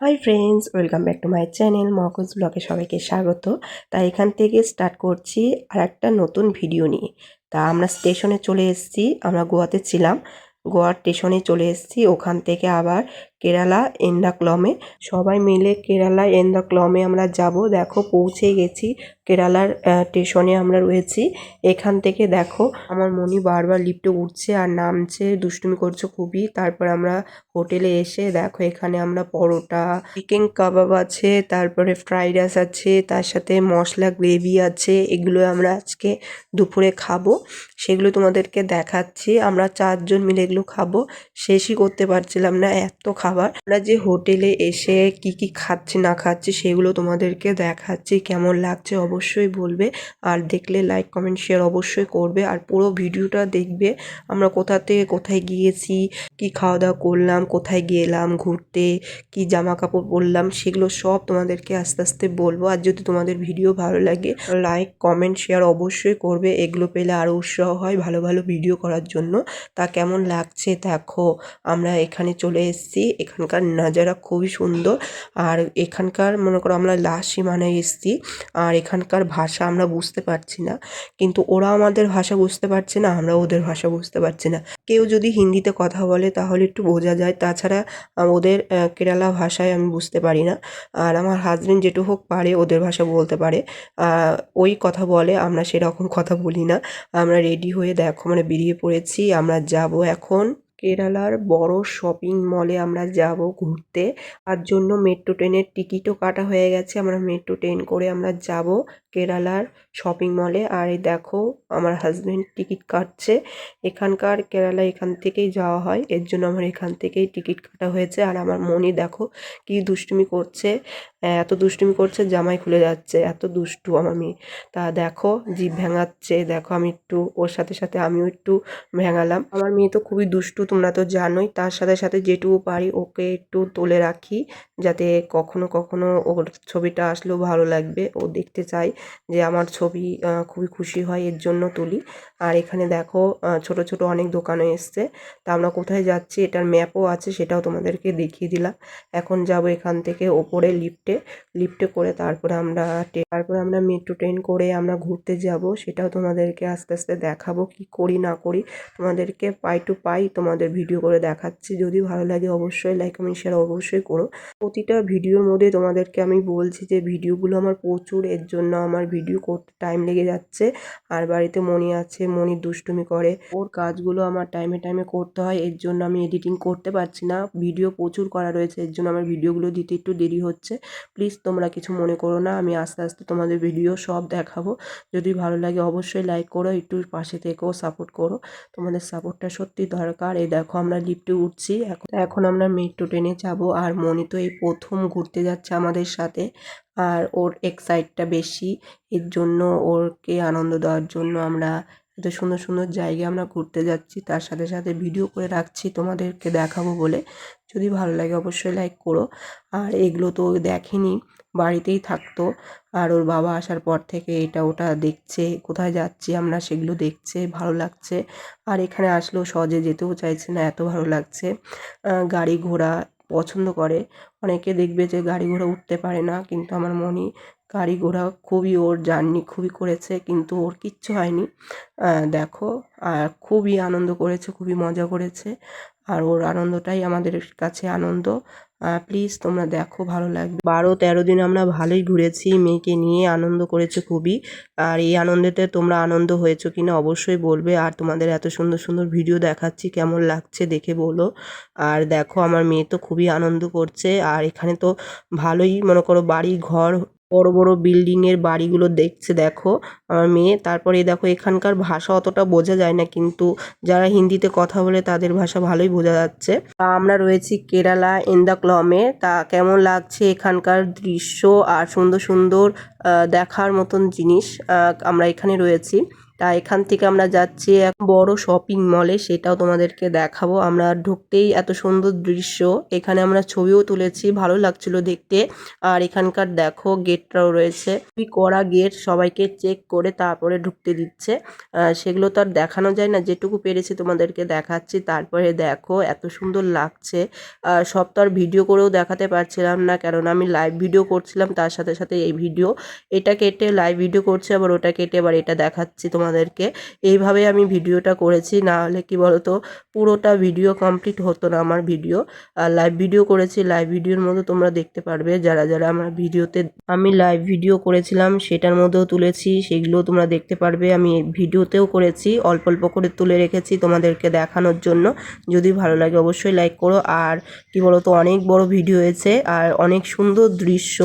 Hi friends welcome back to my channel মহকুজ ব্লগে সবাইকে স্বাগত। তা এখান থেকে স্টার্ট করছি আর একটা নতুন ভিডিও নিয়ে। তা আমরা স্টেশনে চলে এসেছি, আমরা গোয়াতে ছিলাম। গোয়ার স্টেশনে চলে এসেছি, ওখান থেকে আবার কেরালা এন্দাক্লমে সবাই মিলে কেরালা এন্দাক্লমে আমরা যাব। দেখো, পৌঁছে গেছি। কেরালার স্টেশনে আমরা রয়েছি। এখান থেকে দেখো, আমার মনি বারবার লিফটে উঠছে আর নামছে, দুষ্টুমি করছে খুবই। তারপর আমরা হোটেলে এসে দেখো, এখানে আমরা পরোটা, চিকেন কাবাব আছে, তারপরে ফ্রাইড রাইস আছে, তার সাথে মশলা, গ্রেভি আছে। এগুলো আমরা আজকে দুপুরে খাব। সেগুলো তোমাদেরকে দেখাচ্ছি। আমরা চারজন মিলে এগুলো খাব। শেষই করতে পারছিলাম না, এত খাবার। আমরা যে হোটেলে এসে কি কি খাচ্ছি, না খাচ্ছি, সেগুলো তোমাদেরকে দেখাচ্ছি। কেমন লাগছে অবশ্যই বলবে। আর দেখলে লাইক কমেন্ট শেয়ার অবশ্যই করবে। আর পুরো ভিডিওটা দেখবে আমরা কোথা থেকে কোথায় গিয়েছি, কি খাওয়া দাওয়া করলাম, কোথায় গেলাম, ঘুরতে, কি জামা কাপড় পরলাম, সেগুলো সব তোমাদেরকে আস্তে আস্তে বলব। আর যদি তোমাদের ভিডিও ভালো লাগে লাইক কমেন্ট শেয়ার অবশ্যই করবে। এগুলো পেলে আরও উৎসাহ হয় ভালো ভালো ভিডিও করার জন্য। তা কেমন লাগছে, দেখো। আমরা এখানে চলে এসেছি। এখানকার নাজারা খুবই সুন্দর। আর এখানকার মনে করো আমরা লাস্ট সীমানায় এসেছি, আর এখানকার ভাষা আমরা বুঝতে পারছি না। কিন্তু ওরা আমাদের ভাষা বুঝতে পারছে না আমরা ওদের ভাষা বুঝতে পারছি না। কেউ যদি হিন্দিতে কথা বলে তাহলে একটু বোঝা যায়, তাছাড়া ওদের কেরালা ভাষায় আমি বুঝতে পারি না। আর আমার হাজব্যান্ড হাজবেন্ড হোক পারে ওদের ভাষা বলতে পারে। ওই কথা বলে, আমরা সেরকম কথা বলি না। আমরা রেডি হয়ে দেখো মানে বেরিয়ে পড়েছি, আমরা যাব এখন। কেরালার বড় শপিং মলে আমরা যাব ঘুরতে। তার জন্য মেট্রো ট্রেনের টিকিটও কাটা হয়ে গেছে। আমরা মেট্রো ট্রেন করে আমরা যাব কেরালার শপিং মলে আর এই দেখো, আমার হাজব্যান্ড টিকিট কাটছে। এখানকার কেরালা এখান থেকেই যাওয়া হয়। এর জন্য আমার এখান থেকেই টিকিট কাটা হয়েছে। আর আমার মনি দেখো কি দুষ্টুমি করছে। এত দুষ্টুমি করছে, জামাই খুলে যাচ্ছে। এত দুষ্টু আমার মেয়ে। তা দেখো, জিভ ভেঙাচ্ছে। দেখো, আমি একটু ওর সাথে সাথে আমিও একটু ভেঙালাম। আমার মেয়ে তো খুবই দুষ্টু, তোমরা তো জানোই। তার সাথে সাথে যেটুকু পারি ওকে একটু তুলে রাখি, যাতে কখনো কখনো ওর ছবিটা আসলেও ভালো লাগবে। ও দেখতে চায় যে আমার ছবি আহ, খুবই খুশি হয় এর জন্য তুলি। আর এখানে দেখো ছোট ছোট অনেক দোকানে এসছে। তা আমরা কোথায় যাচ্ছি এটার ম্যাপও আছে সেটাও তোমাদেরকে দেখিয়ে দিলাম। এখন যাব এখান থেকে ওপরে লিফটে। লিফটে করে তারপরে আমরা তারপরে আমরা মেট্রো ট্রেন করে আমরা ঘুরতে যাব। সেটাও তোমাদেরকে আস্তে আস্তে দেখাবো কি করি না করি। তোমাদেরকে পাই টু পাই তোমাদের ভিডিও করে দেখাচ্ছি। যদি ভালো লাগে অবশ্যই লাইক কমেন্ট শেয়ার অবশ্যই করো। প্রতিটা ভিডিওর মধ্যে তোমাদেরকে আমি বলছি যে ভিডিওগুলো আমার প্রচুর এর জন্য আমার ভিডিও করতে টাইম লেগে যাচ্ছে। আর বাড়িতে মনি আছে মনি দুষ্টুমি করে। ওর কাজগুলো আমার টাইমে টাইমে করতে হয়, এর জন্য আমি এডিটিং করতে পারছি না। ভিডিও প্রচুর করা রয়েছে, এর জন্য আমার ভিডিওগুলো দিতে একটু দেরি হচ্ছে। প্লিজ তোমরা কিছু মনে করো না, আমি আস্তে আস্তে তোমাদের ভিডিও সব দেখাবো। যদি ভালো লাগে অবশ্যই লাইক করো, একটু পাশে থেকেও সাপোর্ট করো। তোমাদের সাপোর্টটা সত্যি দরকার। এই দেখো আমরা লিফটে উঠছি, এখন এখন আমরা মেট্রো ট্রেনে যাব। আর মনি তো এই প্রথম ঘুরতে যাচ্ছে আমাদের সাথে। আর ওর এক্সাইটটা বেশি। এর জন্য ওরকে আনন্দ দেওয়ার জন্য আমরা এত সুন্দর সুন্দর জায়গায় আমরা ঘুরতে যাচ্ছি। তার সাথে সাথে ভিডিও করে রাখছি তোমাদেরকে দেখাবো বলে। যদি ভালো লাগে অবশ্যই লাইক করো। আর এগুলো তো দেখেনি, বাড়িতেই থাকতো। আর ওর বাবা আসার পর থেকে এটা ওটা দেখছে, কোথায় যাচ্ছি আমরা সেগুলো দেখছে, ভালো লাগছে। আর এখানে আসলেও সহজে যেতেও চাইছে না, এত ভালো লাগছে। গাড়ি ঘোড়া পছন্দ করে। অনেকে দেখবে যে গাড়ি ঘোড়া উঠতে পারে না, কিন্তু আমার মনি গাড়ি ঘোড়া খুবই ওর জার্নি খুবই করেছে, কিন্তু ওর কিচ্ছু হয়নি। দেখো, আর খুবই আনন্দ করেছে, খুবই মজা করেছে, আর ওর আনন্দটাই আমাদের কাছে আনন্দ। প্লিজ তোমরা দেখো, ভালো লাগবে। বারো, তেরো দিন আমরা ভালোই ঘুরেছি, মেয়েকে নিয়ে আনন্দ করেছে খুবই। আর এই আনন্দেতে তোমরা আনন্দ হয়েছো কিনা অবশ্যই বলবে। আর তোমাদের এত সুন্দর সুন্দর ভিডিও দেখাচ্ছি, কেমন লাগছে দেখে বলো। আর দেখো, আমার মেয়ে তো খুবই আনন্দ করছে। আর এখানে তো ভালোই, মনে করো, বাড়ি, ঘর বড় বড় বিল্ডিং এর বাড়িগুলো দেখছে, দেখো, আমার মেয়ে। তারপরে দেখো, এখানকার ভাষা অতটা বোঝা যায় না, কিন্তু যারা হিন্দিতে কথা বলে তাদের ভাষা ভালোই বোঝা যাচ্ছে। আমরা রয়েছি কেরালা এন্দাক্লমে তা কেমন লাগছে এখানকার দৃশ্য আর সুন্দর সুন্দর দেখার মতন জিনিস আমরা এখানে রয়েছি। তা এখান থেকে আমরা যাচ্ছি এক বড় শপিং মলে সেটাও তোমাদেরকে দেখাবো। আমরা ঢুকতেই এত সুন্দর দৃশ্য। এখানে আমরা ছবিও তুলেছি, ভালো লাগছিল দেখতে। আর এখানকার দেখো গেটটাও রয়েছে। খুবই কড়া গেট সবাইকে চেক করে তারপরে ঢুকতে দিচ্ছে। সেগুলো তো আর দেখানো যায় না, যেটুকু পেরেছি তোমাদেরকে দেখাচ্ছি। তারপরে দেখো, এত সুন্দর লাগছে। সব তো আর ভিডিও করেও দেখাতে পারছিলাম না কারণ আমি লাইভ ভিডিও করছিলাম, তার সাথে সাথে এই ভিডিও এটা কেটে লাইভ ভিডিও করছি, আবার ওটা কেটে আবার এটা দেখাচ্ছি তোমাদেরকে। এইভাবে আমি ভিডিওটা করেছি, না হলে কি বলতো, পুরোটা ভিডিও কমপ্লিট হতো না আমার ভিডিও। লাইভ ভিডিও করেছি লাইভ ভিডিওর মধ্যে তোমরা দেখতে পারবে, যারা যারা আমার ভিডিওতে, আমি লাইভ ভিডিও করেছিলাম, সেটার মধ্যেও তুলেছি সেগুলো তোমরা দেখতে পারবে। আমি ভিডিওতেও করেছি, অল্প অল্প করে তুলে রেখেছি তোমাদেরকে দেখানোর জন্য। যদি ভালো লাগে অবশ্যই লাইক করো। আর কি বলতো, অনেক বড় ভিডিও হয়েছে, আর অনেক সুন্দর দৃশ্য,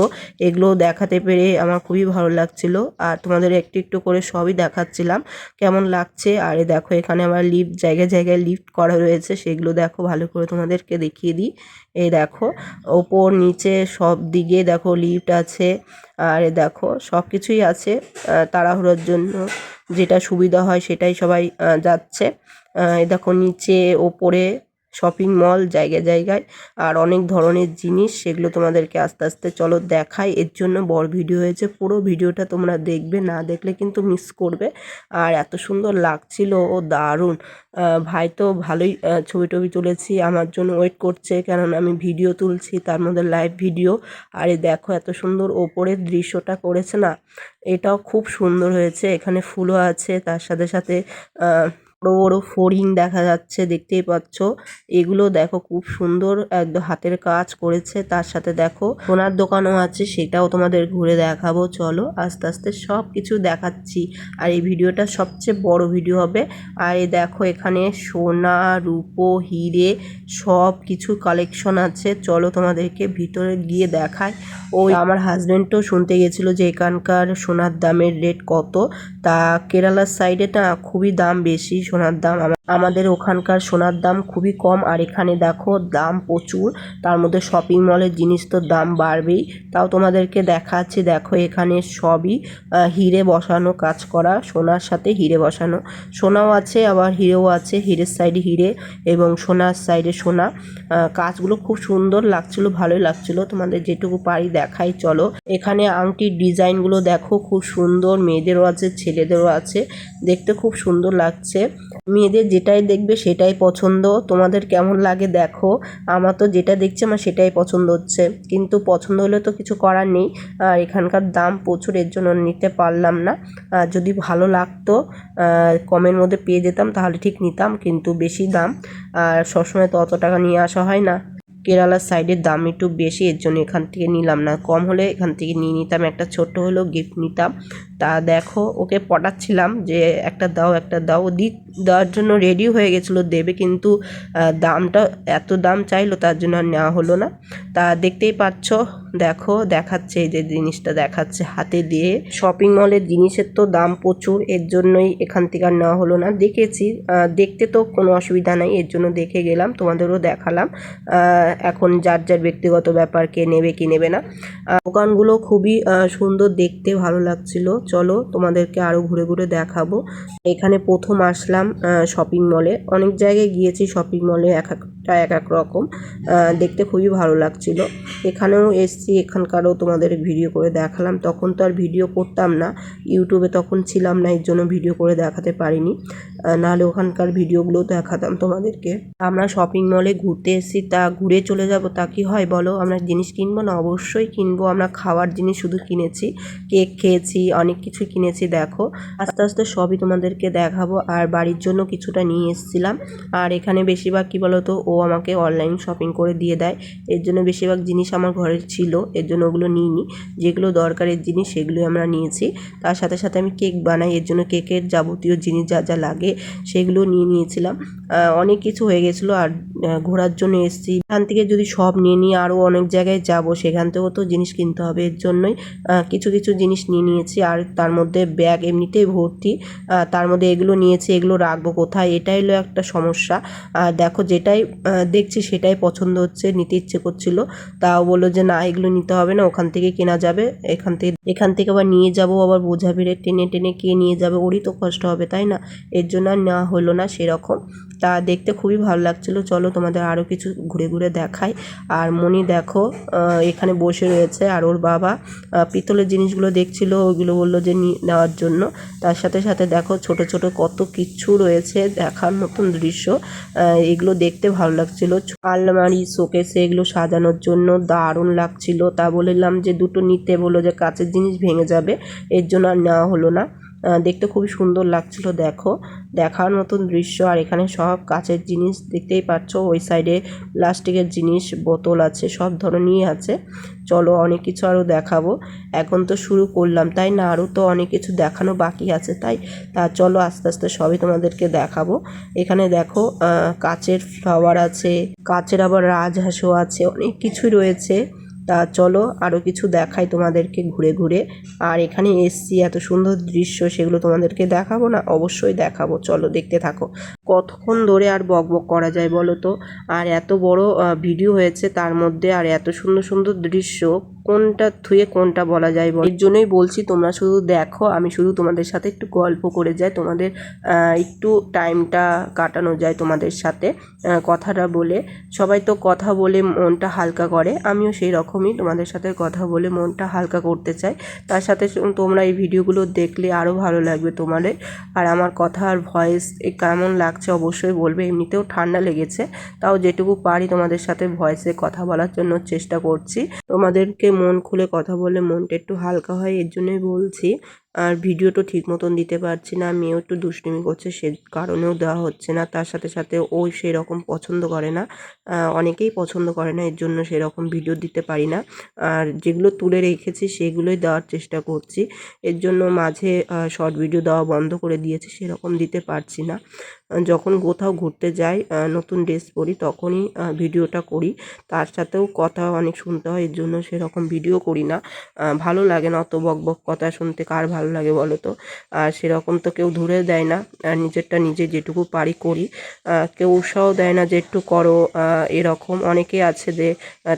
এগুলো দেখাতে পেরে আমার খুবই ভালো লাগছিল। আর তোমাদের একটু একটু করে সবই দেখাচ্ছিলাম। কেমন লাগছে। আর এ দেখো, এখানে আমার লিফট জায়গায় জায়গায় লিফট করা রয়েছে, সেগুলো দেখো ভালো করে তোমাদেরকে দেখিয়ে দিই। এই দেখো, ওপর, নিচে সব দিকে দেখো লিফট আছে। আর দেখো, সব কিছুই আছে তাড়াহুড়োর জন্য যেটা সুবিধা হয় সেটাই সবাই যাচ্ছে। দেখো, নিচে, ওপরে শপিং মল জায়গায় জায়গায়। আর অনেক ধরনের জিনিস সেগুলো তোমাদেরকে আস্তে আস্তে চলো দেখাই। এর জন্য বড় ভিডিও হয়েছে। পুরো ভিডিওটা তোমরা দেখবে, না দেখলে কিন্তু মিস করবে। আর এত সুন্দর লাগছিল ও দারুণ। ভাই তো ভালোই ছবি টবি তুলেছি, আমার জন্য ওয়েট করছে। কেননা আমি ভিডিও তুলছি, তার মধ্যে লাইভ ভিডিও আর দেখো এত সুন্দর ওপরের দৃশ্যটা করেছে না। এটাও খুব সুন্দর হয়েছে। এখানে ফুলও আছে, তার সাথে সাথে বড় বড় ফড়িং দেখা যাচ্ছে, দেখতেই পাচ্ছ। এগুলো দেখো খুব সুন্দর, একদম হাতের কাজ করেছে। তার সাথে দেখো সোনার দোকানও আছে, সেটাও তোমাদের ঘুরে দেখাবো। চলো আস্তে আস্তে সব কিছু দেখাচ্ছি। আর এই ভিডিওটা সবচেয়ে বড় ভিডিও হবে। আর এই দেখো এখানে সোনা, রূপো, হিরে সব কিছু কালেকশন আছে। চলো তোমাদেরকে ভিতরে গিয়ে দেখায় ওই আমার হাজবেন্ডও শুনতে গেছিল যে এখানকার সোনার দামের রেট কত। তা কেরালার সাইডে না খুবই দাম বেশি। সোনার দাম। আমাদের ওখানকার সোনার দাম খুবই কম, আর এখানে দেখো দাম প্রচুর। তার মধ্যে শপিং মলের জিনিস তো দাম বাড়বেই। তাও তোমাদেরকে দেখাচ্ছি, দেখো এখানে সবই হিরে বসানো কাজ করা, সোনার সাথে হিরে বসানো। সোনাও আছে, আবার হিরেও আছে, হিরের সাইডে হিরে এবং সোনার সাইডে সোনা। কাজগুলো খুব সুন্দর লাগছিল, ভালোই লাগছিল। তোমাদের যেটুকু পারি দেখাই, চলো। এখানে আংটির ডিজাইনগুলো দেখো, খুব সুন্দর। মেয়েদেরও আছে, ছেলেদেরও আছে। দেখতে খুব সুন্দর লাগছে। মেয়েদের যেটাই দেখবে সেটাই পছন্দ। তোমাদের কেমন লাগে দেখো। আমার তো যেটা দেখছি আমার সেটাই পছন্দ হচ্ছে। কিন্তু পছন্দ হলে তো কিছু করার নেই। আর এখানকার দাম প্রচুর, এর জন্য নিতে পারলাম না। যদি ভালো লাগতো কমের মধ্যে পেয়ে যেতাম, তাহলে ঠিক নিতাম, কিন্তু বেশি দাম। আর সবসময় তো অত টাকা নিয়ে আসা হয় না। কেরালার সাইডের দাম একটু বেশি, এর জন্য এখান থেকে নিলাম না। কম হলে এখান থেকে নিয়ে নিতাম। একটা ছোট্ট হলেও গিফট নিতাম। তা দেখো, ওকে পটাচ্ছিলাম যে একটা দাও একটা দাও। দি, দেওয়ার জন্য রেডি হয়ে গেছিল, দেবে কিন্তু দামটা এত দাম চাইলো, তার জন্য আর নেওয়া হলো না। তা দেখতেই পাচ্ছ, দেখো, দেখাচ্ছে এই যে জিনিসটা, দেখাচ্ছে হাতে দিয়ে। শপিং মলের জিনিসের তো দাম প্রচুর, এর জন্যই এখান থেকে আর নেওয়া হলো না। দেখেছি দেখতে তো কোনো অসুবিধা নাই, এর জন্য দেখে গেলাম, তোমাদেরও দেখালাম। এখন যার যার ব্যক্তিগত ব্যাপার, কে নেবে, কি নেবে না। দোকানগুলো খুবই সুন্দর দেখতে, ভালো লাগছিল। চলো তোমাদেরকে আরও ঘুরে ঘুরে দেখাবো। এখানে প্রথম আসলাম শপিং মলে অনেক জায়গায় গিয়েছি শপিং মলে এক একটা এক এক রকম। দেখতে খুবই ভালো লাগছিল। এখানেও এসছি, এখানকারও তোমাদের ভিডিও করে দেখালাম। তখন তো আর ভিডিও করতাম না। ইউটিউবে তখন ছিলাম না, এর জন্য ভিডিও করে দেখাতে পারিনি। নাহলে ওখানকার ভিডিওগুলো দেখাতাম তোমাদেরকে। আমরা শপিং মলে ঘুরতে এসেছি, তা ঘুরে চলে যাব, তা কি হয় বলো? আমরা জিনিস কিনবো না? অবশ্যই কিনবো। আমরা খাওয়ার জিনিস শুধু কিনেছি। কেক খেয়েছি, অনেক কিছু কিনেছি, দেখো। আস্তে আস্তে সবই তোমাদেরকে দেখাবো। আর বাড়ির জন্য কিছুটা নিয়ে এসেছিলাম। আর এখানে বেশিরভাগ কী বলতো ও আমাকে অনলাইন শপিং করে দিয়ে দেয়। এর জন্য বেশিরভাগ জিনিস আমার ঘরে ছিল, এর জন্য ওগুলো নিইনি। যেগুলো দরকারের জিনিস সেগুলোই আমরা নিয়েছি। তার সাথে সাথে আমি কেক বানাই, এর জন্য কেকের যাবতীয় জিনিস যা যা লাগে সেগুলো নিয়ে নিয়েছিলাম। অনেক কিছু হয়ে গেছিল আর ঘোরার জন্য এসেছি। এখান থেকে যদি সব নিয়ে নিয়ে আরও অনেক জায়গায় যাব, সেখান থেকেও তো জিনিস কিনতে হবে। এর জন্যই কিছু কিছু জিনিস নিয়ে নিয়েছি আর তার মধ্যে ব্যাগ এমনিতেই ভর্তি। তার মধ্যে এগুলো নিয়েছি, এগুলো রাখব কোথায়? এটাই হলো একটা সমস্যা। দেখো যেটাই দেখছি সেটাই পছন্দ হচ্ছে, নিতে ইচ্ছে করছিল। তাও বলল যে, না, এগুলো নিতে হবে না, ওখান থেকে কেনা যাবে। এখান থেকে এখান থেকে আবার নিয়ে যাব, আবার বোঝা বেড়ে টেনে টেনে কে নিয়ে যাবে, ওরই তো কষ্ট হবে, তাই না? এর জন্য আর নেওয়া হলো না সেরকম। তা দেখতে খুবই ভালো লাগছিল। চলো তোমাদের আরও কিছু ঘুরে ঘুরে দেখাই। আর মনি দেখো এখানে বসে রয়েছে, আর ওর বাবা পিতলের জিনিসগুলো দেখছিল, ওগুলো বলল যে নেওয়ার জন্য। তার সাথে সাথে দেখো, ছোট ছোট কত কিচ্ছু রয়েছে দেখার মতন দৃশ্য। এগুলো দেখতে ভালো লাগছিল। আলমারি, শোকেসে এগুলো সাজানোর জন্য দারুণ লাগছিল। তা বলিলাম যে, দুটো নিতে বলল যে, কাচের জিনিস ভেঙে যাবে, এর জন্য আর নেওয়া হলো না। দেখতে খুবই সুন্দর লাগছিল, দেখো। দেখার মতন দৃশ্য, আর এখানে সব কাচের জিনিস দেখতেই পাচ্ছ, ওই সাইডে প্লাস্টিকের জিনিস, বোতল আছে, সব ধরনেরই আছে। চলো অনেক কিছু আরও দেখাবো। এখন তো শুরু করলাম, তাই না? আরও তো অনেক কিছু দেখানো বাকি আছে, তাই? তা চলো আস্তে আস্তে সবই তোমাদেরকে দেখাবো। এখানে দেখো কাচের ফ্লাওয়ার আছে, কাচের আবার রাজহাঁসও আছে, অনেক কিছুই রয়েছে। তা চলো আরও কিছু দেখাই তোমাদেরকে ঘুরে ঘুরে। আর এখানে এসছি, এত সুন্দর দৃশ্য, সেগুলো তোমাদেরকে দেখাবো না? অবশ্যই দেখাবো, চলো দেখতে থাকো। কতক্ষণ ধরে আর বক বক করা যায় বলো তো? আর এত বড় ভিডিও হয়েছে তার মধ্যে, আর এত সুন্দর সুন্দর দৃশ্য। কোনটা থুয়ে কোনটা বলা যায় বল। এর জন্যই বলছি, তোমরা শুধু দেখো, আমি শুধু তোমাদের সাথে একটু গল্প করে যাই, তোমাদের একটু টাইমটা কাটানো যায় তোমাদের সাথে কথাটা বলে। সবাই তো কথা বলে মনটা হালকা করে, আমিও সেই রকমই তোমাদের সাথে কথা বলে মনটা হালকা করতে চাই। তার সাথে তোমরা এই ভিডিওগুলো দেখলে আরও ভালো লাগবে তোমাদের। আর আমার কথা আর ভয়েস কেমন লাগছে অবশ্যই বলবে, এমনিতেও ঠান্ডা লেগেছে, তাও যেটুকু পারি তোমাদের সাথে ভয়েসে কথা বলার জন্য চেষ্টা করছি। তোমাদেরকে মন খুলে কথা বললে মনটা একটু হালকা হয় এর জন্যই বলছি। আর ভিডিওটা ঠিক মতন দিতে পারছি না, মেয়েও একটু দুষ্টুমি করছে, সে কারণেও দেওয়া হচ্ছে না, তার সাথে সাথে ও সেরকম পছন্দ করে না অনেকেই পছন্দ করে না, এর জন্য সেরকম ভিডিও দিতে পারি না, আর যেগুলো তুলে রেখেছি সেগুলোই দেওয়ার চেষ্টা করছি, এর জন্য মাঝে শর্ট ভিডিও দেওয়া বন্ধ করে দিয়েছি, সেরকম দিতে পারছি না যখন কোথাও ঘুরতে যাই নতুন ড্রেস পরি তখনই ভিডিওটা করি, তার সাথেও কথা অনেক শুনতে হয়, এর জন্য সেরকম ভিডিও করি না ভালো লাগে না অত বক বক কথা শুনতে, কার ভালো লাগে বলো তো। আর সেরকম তো কেউ ধরে দেয় না। আর নিজেরটা নিজে যেটুকু পারি করি। কেউ উৎসাহ দেয় না যে একটু করো। এরকম অনেকেই আছে যে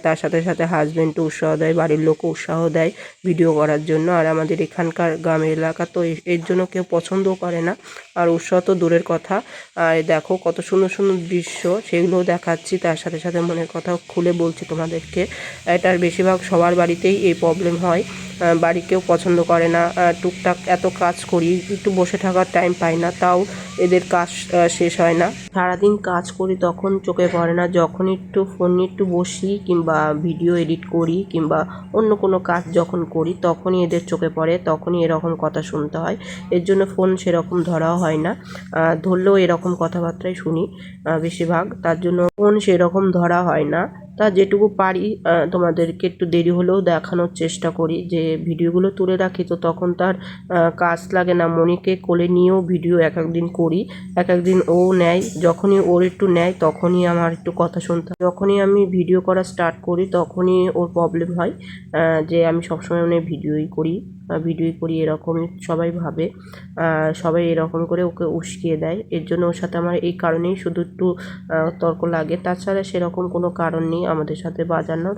তার সাথে সাথে হাজব্যান্ডও উৎসাহ দেয় বাড়ির লোকও উৎসাহ দেয় ভিডিও করার জন্য। আর আমাদের এখানকার গ্রামের এলাকা তো এর জন্য কেউ পছন্দও করে না। আর উৎসাহ তো দূরের কথা। আর দেখো কত সুন্দর সুন্দর দৃশ্য সেগুলোও দেখাচ্ছি। তার সাথে সাথে মনের কথা খুলে বলছি তোমাদেরকে। এটার বেশিরভাগ সবার বাড়িতেই এই প্রবলেম হয়। বাড়ি কেউ পছন্দ করে না। আহ, টুকটাক এত কাজ করি, একটু বসে থাকার টাইম পাই না, তাও এদের কাজ শেষ হয় না। সারাদিন কাজ করি, তখন চোখে পড়ে না। যখন একটু ফোন একটু বসি, কিংবা ভিডিও এডিট করি, কিংবা অন্য কোনো কাজ যখন করি, তখনই এদের চোখে পড়ে, তখনই এরকম কথা শুনতে হয়। এর জন্য ফোন সেরকম ধরাও হয় না। ধরলেও এরকম কথাবার্তাই শুনি বেশিরভাগ। তার জন্য ফোন সেরকম ধরা হয় না। তা যেটুকু পারি তোমাদেরকে একটু দেরি হলেও দেখানোর চেষ্টা করি। যে ভিডিওগুলো তুলে রাখি, তো তখন তার কাজ লাগে না। মনিকে কোলে নিয়েও ভিডিও এক একদিন করি, এক একদিন ও নেয়। যখনই ওর একটু নেয়, তখনই আমার একটু কথা শুনতে। যখনই আমি ভিডিও করা স্টার্ট করি, তখনই ওর প্রবলেম হয় যে আমি সবসময় মানে ভিডিওই করি। ভিডিওই করি, এরকম সবাই ভাবে। সবাই এরকম করে ওকে উস্কিয়ে দেয়। এর জন্য ওর সাথে আমার এই কারণেই শুধু একটু তর্ক লাগে। তাছাড়া সেরকম কোনো কারণ নেই আমাদের সাথে বাজানোর।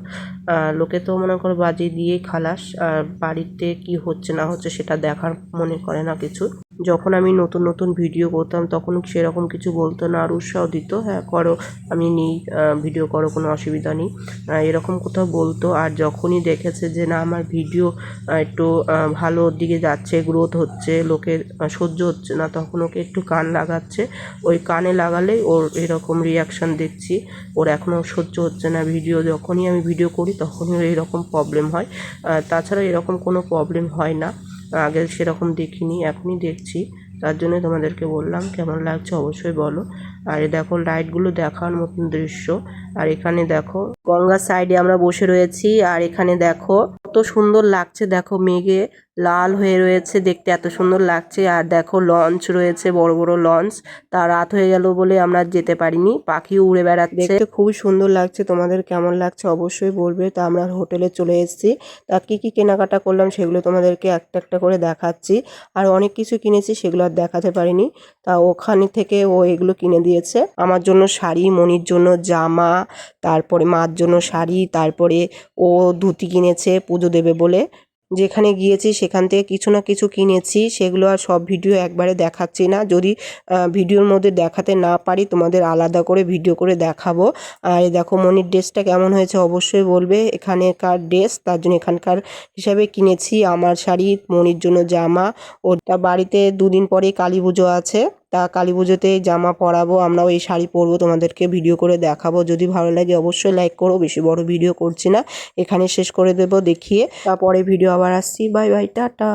লোকে তো মনে করো বাজিয়ে দিয়েই খালাস। আর বাড়িতে কি হচ্ছে না হচ্ছে সেটা দেখার মনে করে না কিছু। যখন আমি নতুন নতুন ভিডিও করতাম, তখন সেরকম কিছু বলতো না, আর উৎসাহ দিত হ্যাঁ করো, আমি নেই ভিডিও করো, কোনো অসুবিধা নেই। এরকম কোথাও বলতো, আর যখনই দেখেছে যে, না, আমার ভিডিও একটু ভালোর দিকে যাচ্ছে গ্রোথ হচ্ছে, লোকের সহ্য হচ্ছে না, তখন ওকে একটু কান লাগাচ্ছে। ওই কানে লাগালেই ওর এরকম রিয়াকশান দেখছি। ওর এখনও সহ্য হচ্ছে না ভিডিও যখনই আমি ভিডিও করি, তখনই এরকম প্রবলেম হয়। তাছাড়া এরকম কোনো প্রবলেম হয় না। আগে সেরকম দেখিনি এখনই দেখছি। তার জন্যে তোমাদেরকে বললাম কেমন লাগছে অবশ্যই বলো। আর দেখো লাইটগুলো দেখার মতন দৃশ্য। আর এখানে দেখো গঙ্গার সাইডে আমরা বসে রয়েছি। আর এখানে দেখো কত সুন্দর লাগছে। দেখো মেঘে লাল হয়ে রয়েছে দেখতে এত সুন্দর লাগছে। আর দেখো লঞ্চ রয়েছে, বড় বড় লঞ্চ তা রাত হয়ে গেল বলে আমরা যেতে পারিনি। পাখিও উড়ে বেড়াচ্ছে। দেখতে খুবই সুন্দর লাগছে। তোমাদের কেমন লাগছে অবশ্যই বলবে। তা আমরা হোটেলে চলে এসেছি। তা কী কী কেনাকাটা করলাম সেগুলো তোমাদেরকে একটা একটা করে দেখাচ্ছি। আর অনেক কিছু কিনেছি সেগুলো আর দেখাতে পারিনি। তা ওখানে থেকে ও এগুলো কিনে দিয়ে গিয়েছে আমার জন্য শাড়ি, মনির জন্য জামা, তারপরে মার জন্য শাড়ি, তারপরে ও ধুতি কিনেছে পুজো দেবে বলে। যেখানে গিয়েছি সেখান থেকে কিছু না কিছু কিনেছি, সেগুলো আর সব ভিডিও একবারে দেখাচ্ছি না। যদি ভিডিওর মধ্যে দেখাতে না পারি, তোমাদের আলাদা করে ভিডিও করে দেখাবো। আর দেখো মনির ড্রেসটা কেমন হয়েছে অবশ্যই বলবে। এখানেকার ড্রেস, তার জন্য এখানকার হিসাবে কিনেছি। আমার শাড়ি, মনির জন্য জামা। ওটা বাড়িতে দুদিন পরে কালী পুজো আছে। তা কালী পুজোতে জামা পরাবো, আমরাও এই শাড়ি পরবো, তোমাদেরকে ভিডিও করে দেখাবো। যদি ভালো লাগে অবশ্যই লাইক করো, বেশি বড় ভিডিও করছি না। এখানে শেষ করে দেবো দেখিয়ে। তারপরে ভিডিও আবার আসছি। Bye bye tata.